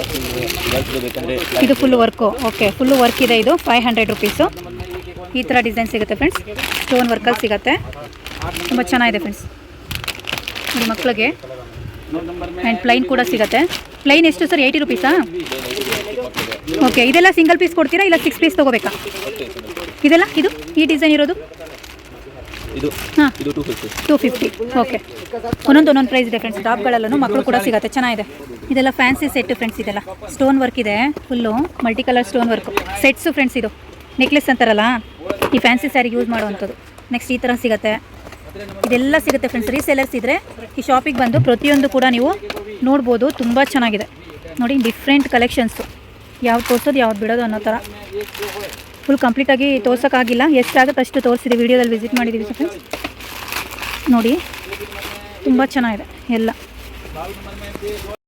ವರ್ಕ್ ಬೇಕಂದರೆ ಇದು full work okay. Full work ಇದೆ ಇದು. ಫೈವ್ ಹಂಡ್ರೆಡ್ ರುಪೀಸು ಈ ಥರ ಡಿಸೈನ್ ಸಿಗುತ್ತೆ ಫ್ರೆಂಡ್ಸ್ ಸ್ಟೋನ್ ವರ್ಕಲ್ಲಿ ಸಿಗುತ್ತೆ. ತುಂಬ ಚೆನ್ನಾಗಿದೆ ಫ್ರೆಂಡ್ಸ್ ನೋಡಿ ಮಕ್ಕಳಿಗೆ ಆ್ಯಂಡ್ ಪ್ಲೈನ್ ಕೂಡ ಸಿಗುತ್ತೆ. ಪ್ಲೈನ್ ಎಷ್ಟು ಸರ್? ಏಯ್ಟಿ ರುಪೀಸಾ ಓಕೆ ಇದೆಲ್ಲ ಸಿಂಗಲ್ ಪೀಸ್ ಕೊಡ್ತೀರಾ ಇಲ್ಲ ಸಿಕ್ಸ್ ಪೀಸ್ ತೊಗೋಬೇಕಾ? ಇದೆಲ್ಲ ಇದು? ಈ ಡಿಸೈನ್ ಇರೋದು? ಇದು ಹಾಂ. ಟೂ ಫಿಫ್ಟಿ ಓಕೆ ಒಂದೊಂದು ಒಂದೊಂದು ಪ್ರೈಸ್ ಇದೆ ಫ್ರೆಂಡ್ಸ್ ಟಾಪ್ಗಳಲ್ಲೂ ಮಕ್ಕಳು ಕೂಡ ಸಿಗುತ್ತೆ ಚೆನ್ನಾಗಿದೆ. ಇದೆಲ್ಲ ಫ್ಯಾನ್ಸಿ ಸೆಟ್ ಫ್ರೆಂಡ್ಸ್ ಇದೆಲ್ಲ. ಸ್ಟೋನ್ ವರ್ಕ್ ಇದೆ full multi colour stone work sets friends ಇದು. ನೆಕ್ಲೆಸ್ ಅಂತಾರಲ್ಲ ಈ ಫ್ಯಾನ್ಸಿ ಸ್ಯಾರಿ ಯೂಸ್ ಮಾಡುವಂಥದ್ದು. ನೆಕ್ಸ್ಟ್ ಈ ಥರ ಸಿಗುತ್ತೆ. ಇದೆಲ್ಲ ಸಿಗುತ್ತೆ ಫ್ರೆಂಡ್ಸ್ ರೀಸೇಲರ್ಸ್ ಇದ್ದರೆ ಈ ಶಾಪಿಗೆ ಬಂದು ಪ್ರತಿಯೊಂದು ಕೂಡ ನೀವು ನೋಡ್ಬೋದು ತುಂಬ ಚೆನ್ನಾಗಿದೆ. ನೋಡಿ ಡಿಫ್ರೆಂಟ್ ಕಲೆಕ್ಷನ್ಸು ಯಾವ್ದು ತೋರ್ಸೋದು, ಯಾವ್ದು ಬಿಡೋದು ಅನ್ನೋ ಥರ ಫುಲ್ ಕಂಪ್ಲೀಟಾಗಿ ತೋರ್ಸೋಕ್ಕಾಗಿಲ್ಲ. ಎಷ್ಟಾಗುತ್ತೆ ಅಷ್ಟು ತೋರಿಸಿದೆ ವಿಡಿಯೋದಲ್ಲಿ ವಿಸಿಟ್ ಮಾಡಿದ್ದೀವಿ ಫ್ರೆಂಡ್ಸ್ ನೋಡಿ, ತುಂಬ ಚೆನ್ನಾಗಿದೆ, ಎಲ್ಲ.